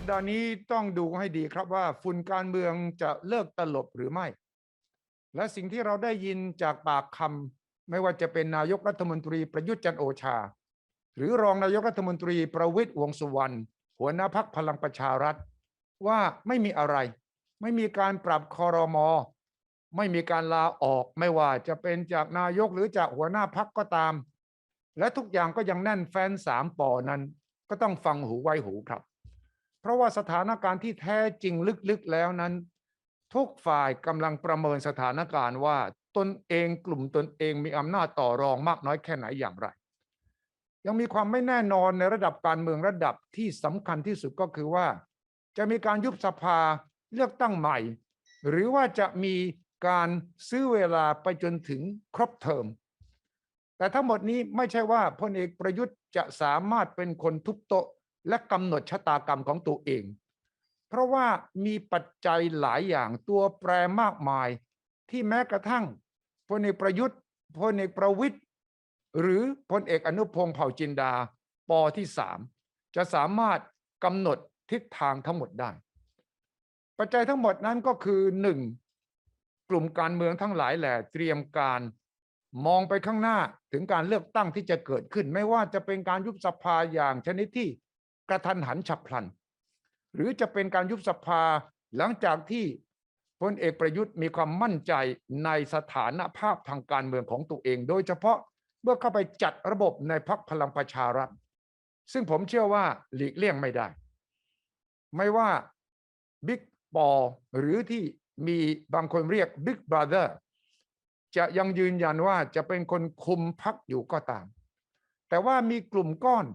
สัปดาห์นี้ต้องดูให้ดีครับว่าฝุ่นการเมืองจะเลิกตลบหรือไม่ และสิ่งที่เราได้ยินจากปากคำไม่ว่าจะเป็นนายกรัฐมนตรีประยุทธ์จันโอชา หรือรองนายกรัฐมนตรีประวิตรวงษ์สุวรรณหัวหน้าพักพลังประชารัฐ ว่าไม่มีอะไร ไม่มีการปรับคอรมอไม่มีการลาออกไม่ว่าจะเป็นจากนายกหรือจากหัวหน้าพักก็ตาม และทุกอย่างก็ยังแน่นแฟนสามปอนั้น ก็ต้องฟังหูไว้หูครับ เพราะว่าสถานการณ์ที่แท้จริงลึกๆแล้วนั้น ทุกฝ่ายกำลังประเมินสถานการณ์ว่าตนเองกลุ่มตนเองมีอำนาจต่อรองมากน้อยแค่ไหนอย่างไร ยังมีความไม่แน่นอนในระดับการเมืองระดับที่สำคัญที่สุดก็คือว่า จะมีการยุบสภาเลือกตั้งใหม่ หรือว่าจะมีการซื้อเวลาไปจนถึงครบเทอม แต่ทั้งหมดนี้ไม่ใช่ว่าพลเอกประยุทธ์จะสามารถเป็นคนทุบโต๊ะ และกำหนดชะตากรรมของตัวเอง เพราะว่ามีปัจจัยหลายอย่างตัวแปรมากมายที่แม้กระทั่งพลเอกประยุทธ์พลเอกประวิทย์หรือพลเอกอนุพงศ์เผ่าจินดาปอที่สามจะสามารถกำหนดทิศทางทั้งหมดได้ ปัจจัยทั้งหมดนั้นก็คือหนึ่งกลุ่มการเมืองทั้งหลายแหล่เตรียมการมองไปข้างหน้าถึงการเลือกตั้งที่จะเกิดขึ้น ไม่ว่าจะเป็นการยุบสภาอย่างชนิดที่ กระทันหันฉับพลัน หรือจะเป็นการยุบสภาหลังจากที่พลเอกประยุทธ์มีความมั่นใจในสถานภาพทางการเมืองของตัวเอง โดยเฉพาะเมื่อเข้าไปจัดระบบในพักพลังประชารัฐ ซึ่งผมเชื่อว่าหลีกเลี่ยงไม่ได้ ไม่ว่าบิ๊กปอหรือที่มีบางคนเรียกบิ๊กบราเ h อร์จะยังยืนยันว่าจะเป็นคนคุมพักอยู่ก็ตาม แต่ว่ามีกลุ่มก้อน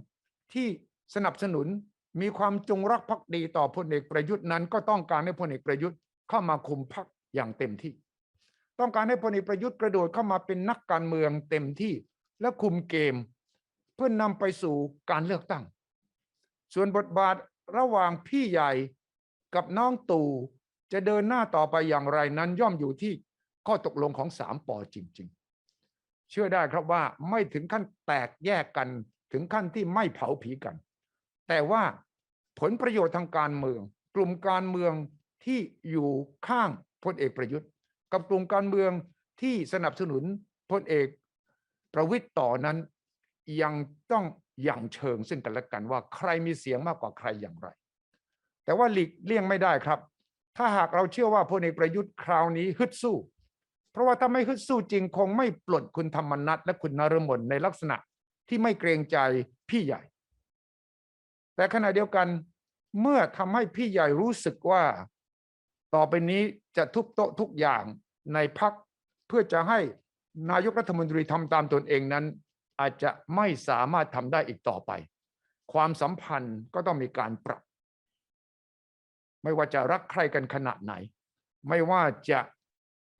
ที่ สนับสนุนมีความจงรักภักดีต่อพลเอกประยุทธ์นั้น ก็ต้องการให้พลเอกประยุทธ์เข้ามาคุมพักอย่างเต็มที่ ต้องการให้พลเอกประยุทธ์กระโดดเข้ามาเป็นนักการเมืองเต็มที่ และคุมเกม เพื่อนนำไปสู่การเลือกตั้ง ส่วนบทบาทระหว่างพี่ใหญ่กับน้องตู่จะเดินหน้าต่อไปอย่างไรนั้นย่อมอยู่ที่ข้อตกลงของสามปอจริง ๆ เชื่อได้ครับว่าไม่ถึงขั้นแตกแยกกันถึงขั้นที่ไม่เผาผีกัน แต่ว่าผลประโยชน์ทางการเมือง กลุ่มการเมืองที่อยู่ข้างพลเอกประยุทธ์ กับกลุ่มการเมืองที่สนับสนุนพลเอกประวิตยต่อนั้นยังต้องอย่างเชิงซึ่งกันและกันว่าใครมีเสียงมากกว่าใครอย่างไร แต่ว่าหลีกเลี่ยงไม่ได้ครับ ถ้าหากเราเชื่อว่าพลเอกประยุทธ์คราวนี้ฮึดสู้ เพราะว่าถ้าไม่ฮึดสู้จริงคงไม่ปลดคุณธรรมนัฐและคุณนรมนในลักษณะที่ไม่เกรงใจพี่ใหญ่ แต่ขณะเดียวกันเมื่อทำให้พี่ใหญ่รู้สึกว่า ต่อไปนี้จะทุบโต๊ะทุกอย่างในพักเพื่อจะให้นายกรัฐมนตรีทำตามตนเองนั้น อาจจะไม่สามารถทำได้อีกต่อไป ความสัมพันธ์ก็ต้องมีการปรับ ไม่ว่าจะรักใครกันขนาดไหน ไม่ว่าจะ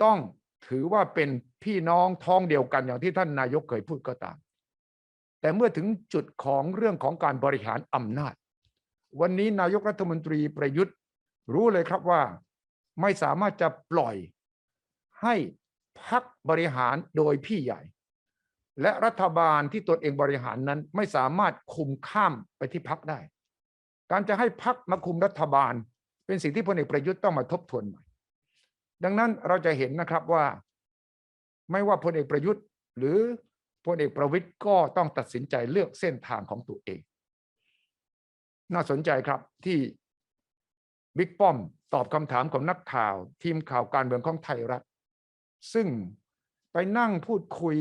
ต้องถือว่าเป็นพี่น้องท้องเดียวกันอย่างที่ท่านนายกเคยพูดก็ตาม แต่เมื่อถึงจุดของเรื่องของการบริหารอำนาจ วันนี้นายกรัฐมนตรีประยุทธ์ รู้เลยครับว่า ไม่สามารถจะปล่อยให้พักบริหารโดยพี่ใหญ่ และรัฐบาลที่ตนเองบริหารนั้นไม่สามารถคุมข้ามไปที่พักได้ การจะให้พักมาคุมรัฐบาล เป็นสิ่งที่พลเอกประยุทธ์ต้องมาทบทวนใหม่ ดังนั้นเราจะเห็นนะครับว่า ไม่ว่าพลเอกประยุทธ์ หรือ พลเอกประวิตยก็ต้องตัดสินใจเลือกเส้นทางของตัวเอง น่าสนใจครับที่บิ๊กป้อมตอบคำถามของนักข่าว ทีมข่าวการเมืองของไทยรัฐ ซึ่งไปนั่งพูดคุย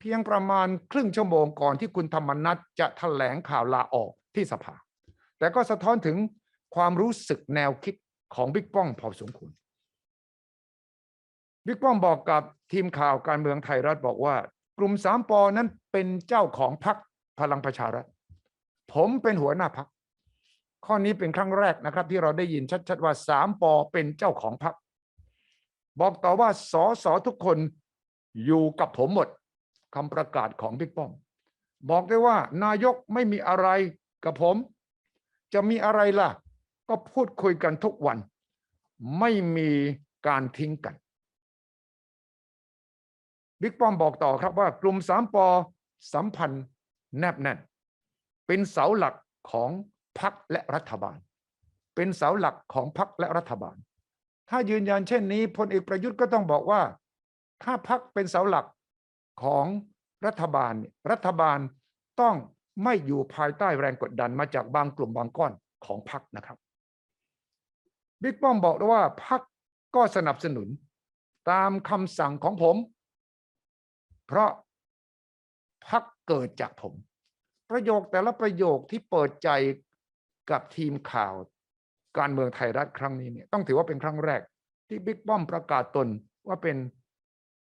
เพียงประมาณครึ่งชั่วโมงก่อนที่คุณธรรมนัฐจะแถลงข่าวลาออกที่สภา แต่ก็สะท้อนถึงความรู้สึกแนวคิดของบิ๊กป้อมพอสมควรบิ๊กป้อมบอกกับทีมข่าวการเมืองไทยรัฐบอกว่า กลุ่มสามปอนั้นเป็นเจ้าของพรรคพลังประชารัฐ ผมเป็นหัวหน้าพรรคข้อนี้เป็นครั้งแรกนะครับ ที่เราได้ยินชัดๆว่าสามปอเป็นเจ้าของพรรคบอกต่อว่าสอสอทุกคนอยู่กับผมหมดคำประกาศของบิ๊กป้อม บอกได้ว่านายกไม่มีอะไรกับผม จะมีอะไรล่ะ ก็พูดคุยกันทุกวัน ไม่มีการทิ้งกัน บิ๊กป้อมบอกต่อครับว่ากลุ่มสามปอสัมพันธ์แนบแน่น เป็นเสาหลักของพรรคและรัฐบาล เป็นเสาหลักของพรรคและรัฐบาล ถ้ายืนยันเช่นนี้พลเอกประยุทธ์ก็ต้องบอกว่า ถ้าพรรคเป็นเสาหลักของรัฐบาลรัฐบาลต้องไม่อยู่ภายใต้แรงกดดันมาจากบางกลุ่มบางก้อนของพรรคนะครับบิ๊กป้อมบอกด้วยว่าพรรคก็สนับสนุนตามคำสั่งของผม เพราะพรรคเกิดจากผม ประโยคแต่ละประโยคที่เปิดใจกับทีมข่าวการเมืองไทยรัฐครั้งนี้เนี่ยต้องถือว่าเป็นครั้งแรก ที่บิ๊กป้อมประกาศตนว่าเป็น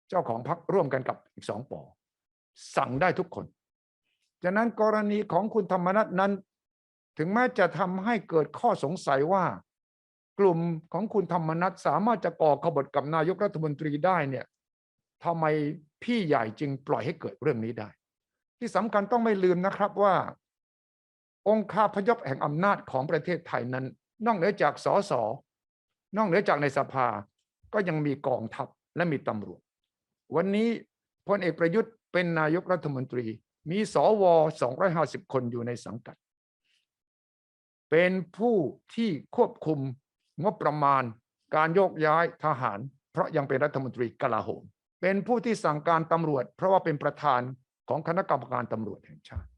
เจ้าของพรรคร่วมกันกับอีกสองปอสั่งได้ทุกคนฉะนั้นกรณีของคุณธรรมนัฐนั้น ถึงแม้จะทำให้เกิดข้อสงสัยว่า กลุ่มของคุณธรรมนัฐสามารถจะก่อขบฏกับนายกรัฐมนตรีได้เนี่ย ทำไมพี่ใหญ่จึงปล่อยให้เกิดเรื่องนี้ได้ ที่สำคัญต้องไม่ลืมนะครับว่า องค์คาพยพแห่งอำนาจของประเทศไทยนั้น นอกเหนือจากสสนอกเหนือจากในสภาก็ยังมีกองทัพและมีตำรวจ วันนี้พลเอกประยุทธ์เป็นนายกรัฐมนตรี มีสวอ250 คนอยู่ในสังกัด เป็นผู้ที่ควบคุมงบประมาณการโยกย้ายทหาร เพราะยังเป็นรัฐมนตรีกลาโหม เป็นผู้ที่สั่งการตำรวจ เพราะว่าเป็นประธานของคณะกรรมการตำรวจแห่งชาติ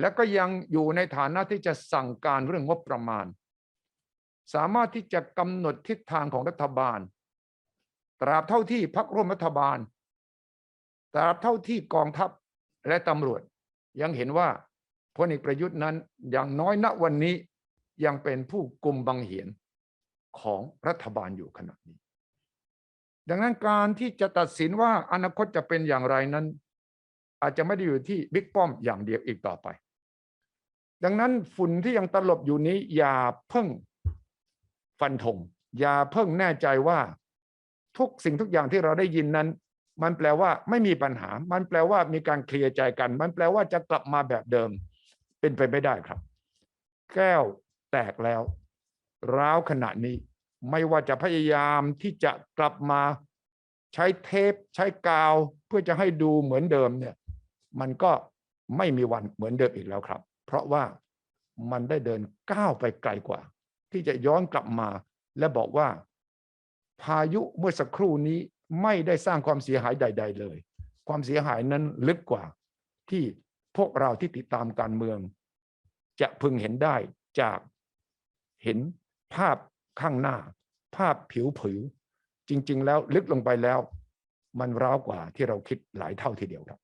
และก็ยังอยู่ในฐานะที่จะสั่งการเรื่องงบประมาณ สามารถที่จะกำหนดทิศทางของรัฐบาล ตราบเท่าที่พักร่วมรัฐบาล ตราบเท่าที่กองทัพและตำรวจ ยังเห็นว่าพลเอกประยุทธ์นั้นอย่างน้อยณวันนี้ยังเป็นผู้กลุ่มบังเหียนของรัฐบาลอยู่ขณะนี้ ดังนั้นการที่จะตัดสินว่าอนาคตจะเป็นอย่างไรนั้น อาจจะไม่ได้อยู่ที่บิ๊กป้อมอย่างเดียวอีกต่อไป ดังนั้นฝุ่นที่ยังตลบอยู่นี้ อย่าเพิ่งฟันธงอย่าเพิ่งแน่ใจว่า ทุกสิ่งทุกอย่างที่เราได้ยินนั้น มันแปลว่าไม่มีปัญหา มันแปลว่ามีการเคลียร์ใจกัน มันแปลว่าจะกลับมาแบบเดิม เป็นไปไม่ได้ครับ แก้วแตกแล้ว ร้าวขณะนี้ ไม่ว่าจะพยายามที่จะกลับมาใช้เทปใช้กาว เพื่อจะให้ดูเหมือนเดิมเนี่ย มันก็ไม่มีวันเหมือนเดิมอีกแล้วครับ เพราะว่ามันได้เดินก้าวไปไกลกว่า ที่จะย้อนกลับมาและบอกว่า พายุเมื่อสักครู่นี้ไม่ได้สร้างความเสียหายใด ๆ เลย ความเสียหายนั้นลึกกว่า ที่พวกเราที่ติดตามการเมือง จะพึงเห็นได้จากเห็นภาพ ข้างหน้า ภาพผิวผิวจริง ๆ แล้วลึกลงไปแล้ว มันร้าวกว่าที่เราคิดหลายเท่าทีเดียวครับ